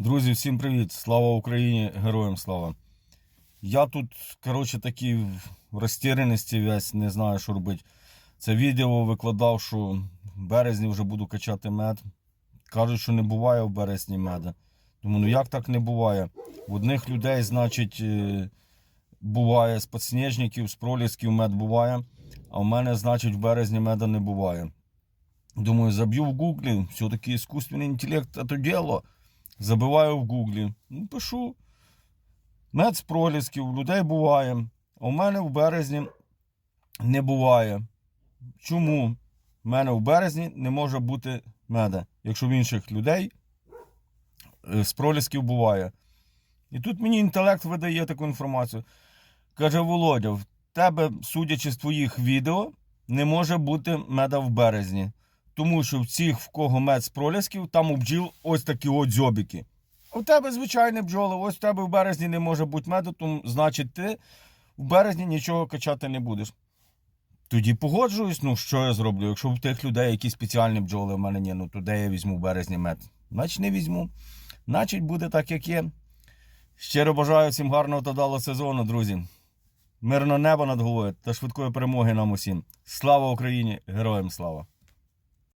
Друзі, всім привіт! Слава Україні! Героям слава! Я тут, коротше, такий в розтіреності весь, не знаю, що робити. Це відео викладав, що в березні вже буду качати мед. Кажуть, що не буває в березні меда. Думаю, ну як так не буває? В одних людей, значить, е, буває з підсніжників, з пролісків мед буває, а в мене, значить, в березні меда не буває. Думаю, заб'ю в гуглі, все-таки іскусственний інтелект це діло. Забиваю в гуглі. Ну, пишу. Мед з пролісків, у людей буває. А у мене в березні не буває. Чому? У мене в березні не може бути меда, якщо в інших людей е, з пролісків буває. І тут мені інтелект видає таку інформацію. Каже Володя, в тебе, судячи з твоїх відео, не може бути меда в березні. Тому що в цих, в кого мед з пролісків, там у бджіл ось такі от дзьобіки. У тебе звичайні бджоли, ось в тебе в березні не може бути меду, тому значить ти в березні нічого качати не будеш. Тоді погоджуюсь, ну що я зроблю? Якщо в тих людей якісь спеціальні бджоли в мене ні, ну де я візьму в березні мед? Значить не візьму. Значить буде так, як є. Щиро бажаю всім гарного та вдалого сезону, друзі. Мирного неба над головою та швидкої перемоги нам усім. Слава Україні! Героям слава!